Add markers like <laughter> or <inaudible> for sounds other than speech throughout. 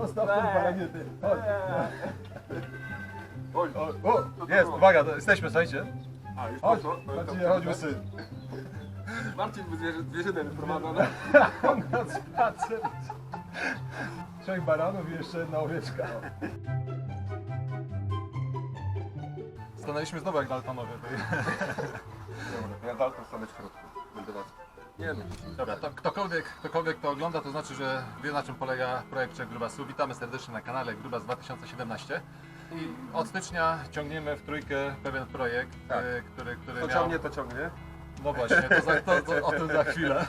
Zostaw ten paragiety. Chodź. Oj, O, o, jest, uwaga, to jesteśmy, słuchajcie. a już Chodź, poszło? No, Marcinie, to- chodź łysy. Marcin by zwierzę, zwierzynę wyprowadzone. <laughs> Na spacer. Trzech baranów i jeszcze jedna owieczka. Stanęliśmy znowu jak Daltonowie. Dobra, ja dalej stanę w środku. Będę was. Nie no. Dobra, to ktokolwiek, ktokolwiek to ogląda, to znaczy, że wie na czym polega projekt Trzech Grubasu. Witamy serdecznie na kanale Grubas 2017. I od stycznia ciągniemy w trójkę pewien projekt, Tak. e, który, który To miał... ciągnie, to ciągnie. No właśnie, to, za, to, to o tym za chwilę,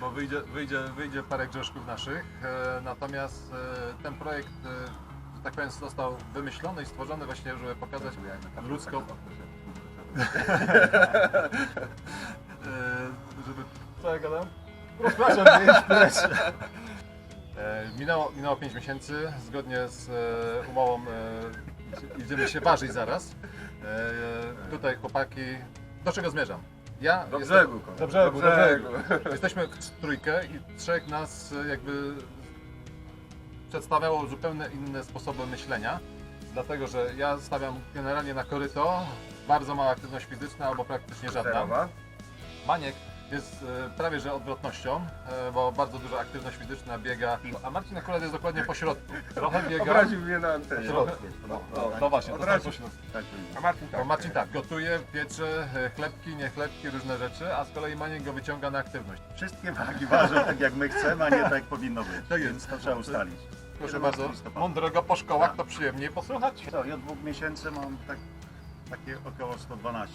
bo wyjdzie, wyjdzie, wyjdzie parę grzeszków naszych. E, natomiast e, ten projekt, e, że tak powiem, został wymyślony i stworzony właśnie, żeby pokazać ludzką... <laughs> E. Co ja gadam? Przepraszam, nie jest. E, Minęło, minęło 5 miesięcy, zgodnie z e, umową e, idziemy się ważyć zaraz. E, tutaj chłopaki, do czego zmierzam? Ja Do jestem- brzegu, kochani. do brzegu, Do brzegu. brzegu. Jesteśmy w trójkę i trzech nas e, jakby przedstawiało zupełnie inne sposoby myślenia. Dlatego, że ja stawiam generalnie na koryto, bardzo mała aktywność fizyczna albo praktycznie żadna. Zerowa. Maniek jest e, prawie że odwrotnością, e, bo bardzo duża aktywność fizyczna, biega, a Marcin akurat jest dokładnie po środku. Trochę biega, Obraził mnie na antenie. trochę, no, no właśnie, to tak po środku. A Marcin tak. Bo Marcin tak, gotuje, piecze, e, chlebki, nie chlebki, różne rzeczy, a z kolei Maniek go wyciąga na aktywność. Wszystkie wagi ważą tak jak my chcemy, a nie tak jak powinno być. Tak jest. Więc to trzeba ustalić. Proszę 11 bardzo, listopada. mądrego po szkołach to przyjemniej posłuchać. Co, ja od dwóch miesięcy mam tak, takie około 112.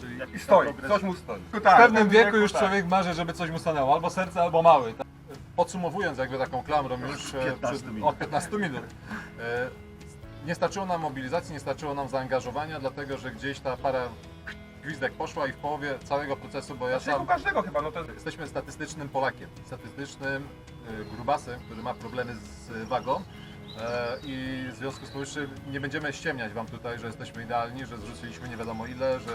Czyli I tam stoi, coś mu stoi. W pewnym wieku już człowiek marzy, żeby coś mu stanęło, albo serce, albo mały. Tak? Podsumowując jakby taką klamrą już e, 15 przed- minut. od 15 minut. e, Nie starczyło nam mobilizacji, nie starczyło nam zaangażowania, dlatego że gdzieś ta para gwizdek poszła i w połowie całego procesu, bo ja Znaczy, sam każdego chyba, no to jesteśmy statystycznym Polakiem, statystycznym e, grubasem, który ma problemy z wagą. E, I w związku z powyższym nie będziemy ściemniać Wam tutaj, że jesteśmy idealni, że zrzuciliśmy nie wiadomo ile, że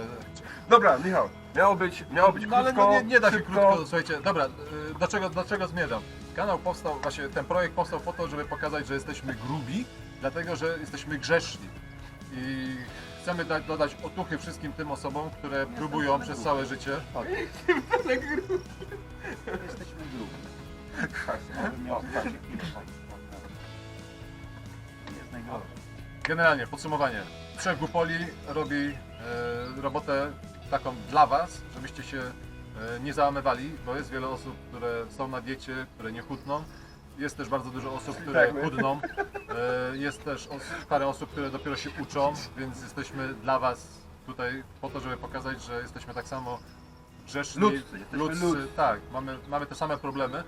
Dobra, Michał, miało być, miało być no ale krótko, no nie, nie da się szybko. krótko, słuchajcie, dobra, y, do czego, do czego zmierzam? Kanał powstał, właśnie ten projekt powstał po to, żeby pokazać, że jesteśmy grubi, dlatego że jesteśmy grzeszni. I chcemy dać, dodać otuchy wszystkim tym osobom, które próbują przez całe życie. <laughs> Jesteśmy grubi. Bym miał tak. Nie jest najgorzej. Generalnie, podsumowanie. Trzech Gupoli robi e, robotę taką dla Was, żebyście się e, nie załamywali, bo jest wiele osób, które są na diecie, które nie chudną. Jest też bardzo dużo osób, które Tak, my. chudną. E, jest też os parę osób, które dopiero się uczą, więc jesteśmy dla Was tutaj po to, żeby pokazać, że jesteśmy tak samo grzeszni, Ludzcy, jesteśmy ludzcy. Tak, mamy, mamy te same problemy,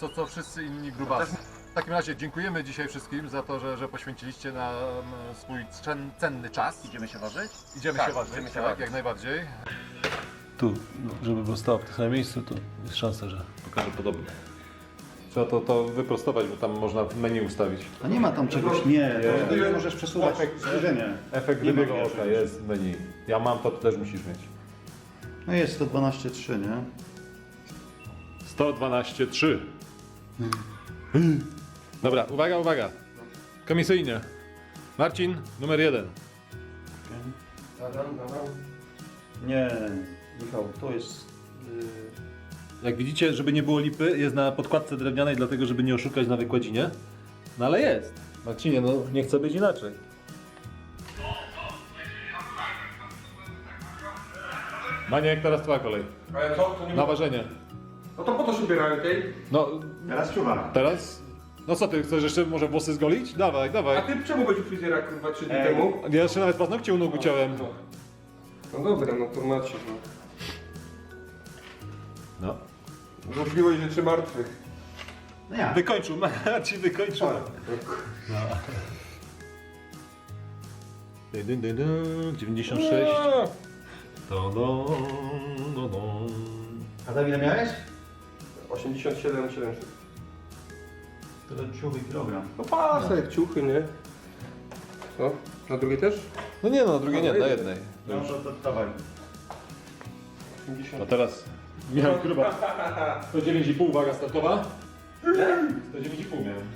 co, co wszyscy inni grubasy. W takim razie dziękujemy dzisiaj wszystkim za to, że, że poświęciliście nam swój cen, cenny czas. Idziemy się ważyć? Idziemy Tak, się ważyć, idziemy się tak, ważyć. jak najbardziej. tu, no, żeby był tym samym miejscu, to jest szansa, że pokaże podobnie. Trzeba to, to wyprostować, bo tam można w menu ustawić. A nie ma tam czegoś, nie. to Nie. Możesz przesuwać zbliżenie. Efekt Nie ma rybiego go oka jest w menu. Ja mam, to ty też musisz mieć. No jest 112,3, nie? 112,3. <laughs> Dobra, uwaga, uwaga. Komisyjnie. Marcin, numer jeden. Nie, Michał, to jest... Jak widzicie, żeby nie było lipy, jest na podkładce drewnianej, dlatego żeby nie oszukać na wykładzinie. No ale jest. Marcinie, no nie chce być inaczej. Maniek, teraz twoja kolej. Ale co? To nie Na ważenie. No to po to się ubierają tej. No, Teraz czuwa. teraz... No co ty, chcesz jeszcze może włosy zgolić? Dawaj, A dawaj. ty czemu byłeś u fryzjera kurwa 3 dni Ej. temu? Ja jeszcze nawet paznokcie u nóg uciąłem. No dobra, no to macie. No. No. Możliwość rzeczy martwych. No ja. Wykończył, Marcin <laughs> wykończył. Dyn, dyn, dyn, dyn, 96. Do, do, do, do. A za ile miałeś? 87 700. To ciuchy kilogram. No pasek, ciuchy, nie? Co? Na drugie też? No nie no, na drugiej nie, na jednej. No to, to dawaj. 80. No teraz Michał Gruba. 109,5 waga startowa. 109,5 miałem.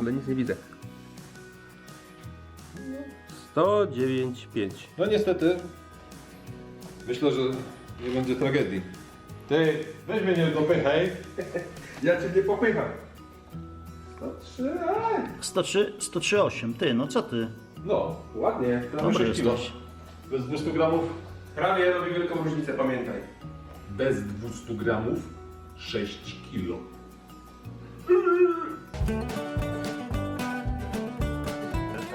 Ale nic nie widzę. 109,5. No niestety, myślę, że nie będzie tragedii. Ty, weź mnie nie dopychaj. Ja cię nie popycham. 103, 103,8. Ty, no co ty? No, Ładnie. Dobry 6 kilo. jesteś. Bez 200 gramów, Prawie robi wielką różnicę, pamiętaj. bez 200 gramów 6 kilo.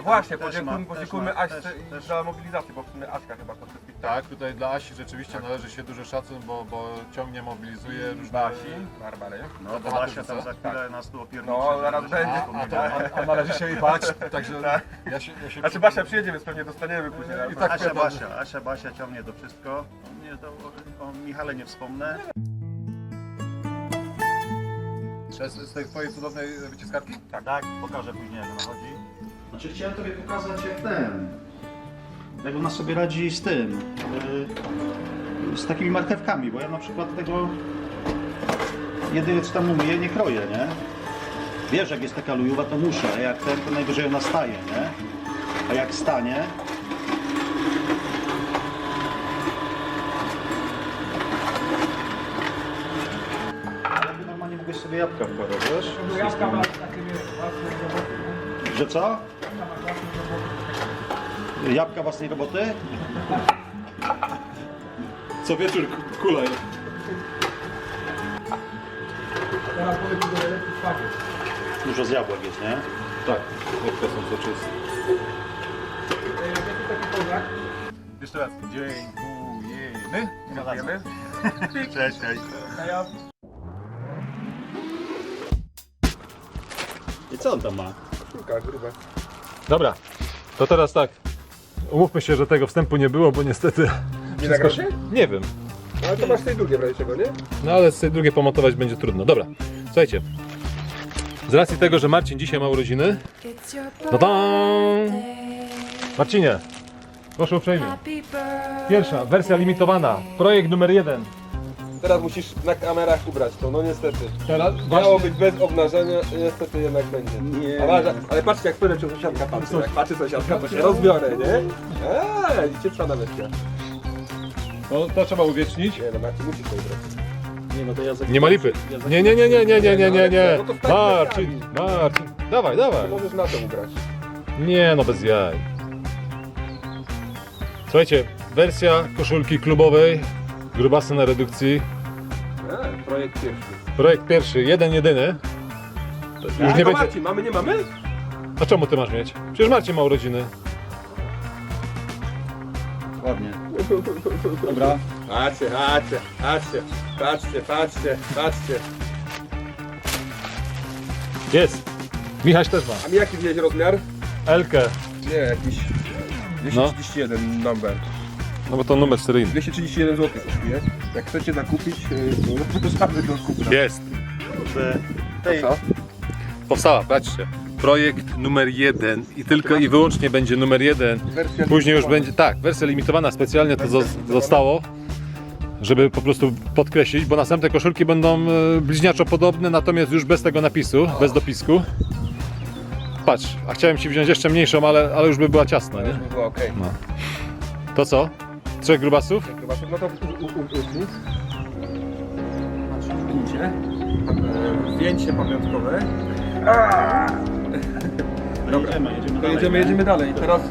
No właśnie, Też podziękujmy, ma, też podziękujmy ma, Aśce też- i też. za mobilizację, bo w sumie Aśka chyba to wszystkich Tak, tutaj dla Asi rzeczywiście należy się duży szacun, bo, bo ciągnie, mobilizuje różne... Dla Asi, Barbary. No, To bo tematów Basia tam za chwilę nas tu opierniczy. No, zaraz będzie. się A, a, to, a, a należy się jej bać, także ja się, ja się Znaczy Basia przyjedzie, więc pewnie dostaniemy później. I tak Asia. Basia, Asia Basia ciągnie to wszystko. O, nie, to, o, o Michale nie wspomnę. z, z tej twojej cudownej wyciskarki? Tak, tak, pokażę później jak ona chodzi. Znaczy chciałem tobie pokazać jak ten. Jak ona sobie radzi z tym. yy, z takimi marchewkami, bo ja na przykład tego jedynie co tam umyję, nie kroję, nie? Wiesz, jak jest taka lujowa, to muszę, a jak ten, to najwyżej ona staje, nie? A jak stanie, normalnie mogłeś sobie jabłka wkładać, wiesz? Jabłka Że co? Jabłka własnej roboty? Co wieczór kulej. Dużo z jabłek jest, nie? Tak, jabłka są soczyste. Jeszcze raz. Dziękujemy. Dziękujemy. <laughs> Cześć, cześć. I co on tam ma? Sztuka, grube. Dobra, to teraz tak. Umówmy się, że tego wstępu nie było, bo niestety... Nie nagra się? Nie wiem. No, Ale to masz tej drugie w razie czego, nie? No ale sobie drugie pomontować będzie trudno. Dobra, słuchajcie. Z racji tego, że Marcin dzisiaj ma urodziny, No! Marcinie, proszę uprzejmie. Pierwsza, wersja limitowana, projekt numer jeden. Teraz musisz na kamerach ubrać to, no niestety. Teraz Miało być bez obnażenia, niestety jednak będzie. Nie. Ale, ale patrzcie jak czy sąsiadka patrzy. Jak patrzy sąsiadka, to się rozbiorę, nie? Eee, widzicie, trwa na weźmie. To, to trzeba uwiecznić. Nie no, Marcin, musisz to ubrać. Nie, no to ja za... Nie ma lipy. Nie, nie, nie, nie, nie, nie, nie, nie, nie. No to wstań Marcin, Marcin. Dawaj, dawaj. Możesz na to ubrać. Nie, no bez jaj. Słuchajcie, wersja koszulki klubowej, grubasy na redukcji. Eee, projekt pierwszy. Projekt pierwszy, jeden, jedyny. Już nie będzie... Marcin, mamy, nie mamy? A czemu ty masz mieć? Przecież Marcin ma urodziny. Ładnie. Dobra. Patrzcie, patrzcie, patrzcie, patrzcie, patrzcie, patrzcie. Jest. Michaś też ma. A mi jaki wziąłeś rozmiar? Elkę. Nie, jakiś 231 number. No bo to numer seryjny. 231 zł kosztuje. Jak chcecie nakupić, yy, to <laughs> zapraszamy do kupna. Jest. Tej, Co? Powstała, patrzcie. Projekt numer jeden i tylko i wyłącznie będzie numer jeden. Wersja Później już będzie, tak, wersja limitowana specjalnie to zos- zostało, żeby po prostu podkreślić, bo następne koszulki będą e, bliźniaczo podobne, natomiast już bez tego napisu, bez dopisku. Patrz, a chciałem Ci wziąć jeszcze mniejszą, ale, ale już by była ciasna, nie? Było okej. To co? Trzech grubasów? No to u- u- u- uśnij. Zdjęcie. Zdjęcie pamiątkowe. Dobra. Jedziemy, To jedziemy, jedziemy dalej. Teraz